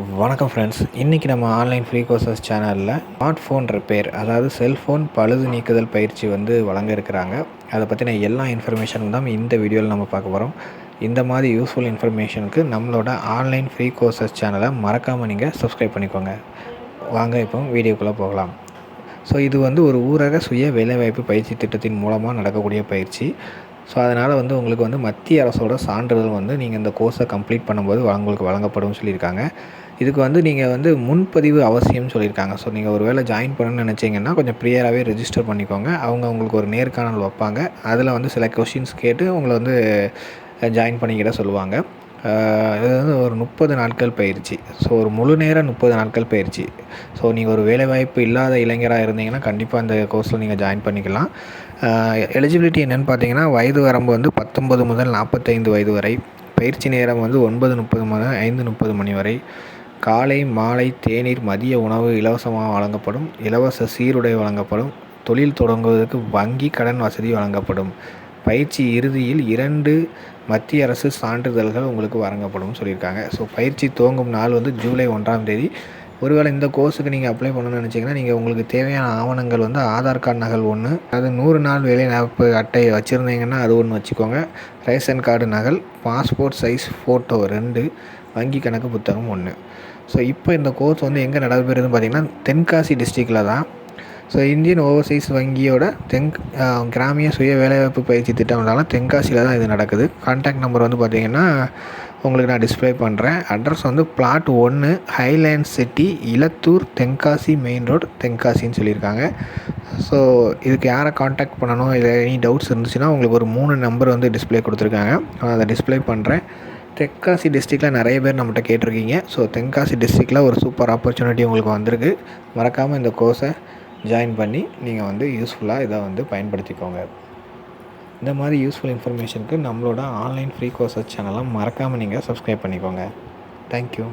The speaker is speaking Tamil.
வணக்கம் ஃப்ரெண்ட்ஸ் இன்றைக்கி நம்ம ஆன்லைன் ஃப்ரீ கோர்சஸ் சேனலில் ஸ்மார்ட் ஃபோன் ரிப்பேர் அதாவது செல்ஃபோன் பழுது நீக்குதல் பயிற்சி வந்து வழங்க இருக்கிறாங்க. அதை பற்றின எல்லா இன்ஃபர்மேஷனும் தான் இந்த வீடியோவில் நம்ம பார்க்க போகிறோம் இந்த மாதிரி யூஸ்ஃபுல் இன்ஃபர்மேஷனுக்கு நம்மளோட ஆன்லைன் ஃப்ரீ கோர்சஸ் சேனலை மறக்காமல் நீங்கள் சப்ஸ்கிரைப் பண்ணிக்கோங்க. வாங்க இப்போ வீடியோக்குள்ளே போகலாம். ஸோ இது வந்து ஒரு ஊரக சுய வேலைவாய்ப்பு பயிற்சி திட்டத்தின் மூலமாக நடக்கக்கூடிய பயிற்சி. ஸோ அதனால் வந்து உங்களுக்கு வந்து மத்திய அரசோட சான்றிதழ் வந்து நீங்கள் இந்த கோர்ஸை கம்ப்ளீட் பண்ணும்போது உங்களுக்கு வழங்கப்படும் சொல்லியிருக்காங்க. இதுக்கு வந்து நீங்கள் வந்து முன்பதிவு அவசியம்னு சொல்லியிருக்காங்க. ஸோ நீங்கள் ஒரு வேளை ஜாயின் பண்ணணும்னு நினச்சிங்கன்னா கொஞ்சம் ப்ரியராகவே ரெஜிஸ்டர் பண்ணிக்கோங்க. அவங்க உங்களுக்கு ஒரு நேர்காணல் வைப்பாங்க. அதில் வந்து சில கொஷின்ஸ் கேட்டு உங்களை வந்து ஜாயின் பண்ணிக்கிட சொல்லுவாங்க. இது வந்து ஒரு முப்பது நாட்கள் பயிற்சி. ஸோ ஒரு முழு நேர முப்பது நாட்கள் பயிற்சி. ஸோ நீங்கள் ஒரு வேலைவாய்ப்பு இல்லாத இளைஞராக இருந்தீங்கன்னா கண்டிப்பாக அந்த கோர்ஸில் நீங்கள் ஜாயின் பண்ணிக்கலாம். எலிஜிபிலிட்டி என்னென்னு பார்த்தீங்கன்னா வயது வரம்பு வந்து பத்தொம்பது முதல் நாற்பத்தைந்து வயது வரை பயிற்சி நேரம் வந்து ஒன்பது முப்பது முதல் ஐந்து முப்பது மணி வரை காலை மாலை தேநீர் மதிய உணவு இலவசமாக வழங்கப்படும் இலவச சீருடை வழங்கப்படும் தொழில் தொடங்குவதற்கு வங்கி கடன் வசதி வழங்கப்படும். பயிற்சி இறுதியில் இரண்டு மத்திய அரசு சான்றிதழ்கள் உங்களுக்கு வழங்கப்படும் சொல்லியிருக்காங்க. ஸோ பயிற்சி துவங்கும் நாள் வந்து ஜூலை ஒன்றாம் தேதி. ஒருவேளை இந்த கோர்ஸுக்கு நீங்கள் அப்ளை பண்ணணும்னு நினச்சிங்கன்னா நீங்கள் உங்களுக்கு தேவையான ஆவணங்கள் வந்து ஆதார் கார்டு நகல் ஒன்று அது நூறு நாள் வேலை வாய்ப்பு அட்டை வச்சுருந்தீங்கன்னா அது ஒன்று வச்சுக்கோங்க. ரேஷன் கார்டு நகல் பாஸ்போர்ட் சைஸ் ஃபோட்டோ ரெண்டு வங்கி கணக்கு புத்தகம் ஒன்று ஸோ இப்போ இந்த கோர்ஸ் வந்து எங்கே நடைபெறுதுன்னு பார்த்தீங்கன்னா தென்காசி டிஸ்ட்ரிக்டில் தான். ஸோ இந்தியன் ஓவர்சீஸ் வங்கியோட தென் கிராமிய சுய வேலைவாய்ப்பு பயிற்சி திட்டம்னால தென்காசியில் தான் இது நடக்குது. கான்டாக்ட் நம்பர் வந்து பார்த்திங்கன்னா உங்களுக்கு நான் டிஸ்பிளே பண்ணுறேன் அட்ரஸ் வந்து பிளாட் ஒன்று highland city Ilathur Tenkasi main road தென்காசின்னு சொல்லியிருக்காங்க. ஸோ இதுக்கு யாரை காண்டாக்ட் பண்ணணும்? இல்லை எனி டவுட்ஸ் இருந்துச்சுன்னா உங்களுக்கு ஒரு மூணு நம்பர் வந்து டிஸ்பிளே கொடுத்துருக்காங்க. நான் அதை டிஸ்பிளே பண்ணுறேன் தென்காசி டிஸ்ட்ரிக்டில் நிறைய பேர் நம்மகிட்ட கேட்டிருக்கீங்க. ஸோ தென்காசி டிஸ்ட்ரிக்டில் ஒரு சூப்பர் ஆப்பர்ச்சுனிட்டி உங்களுக்கு வந்திருக்கு. மறக்காமல் இந்த கோர்ஸை ஜாயின் பண்ணி நீங்கள் வந்து யூஸ்ஃபுல்லாக இதை வந்து பயன்படுத்திக்கோங்க. இந்த மாதிரி யூஸ்ஃபுல் இன்ஃபர்மேஷனுக்கு நம்மளோட ஆன்லைன் ஃப்ரீ கோர்சஸ் சேனலை மறக்காமல் நீங்கள் சப்ஸ்கிரைப் பண்ணிக்கோங்க. தேங்க்யூ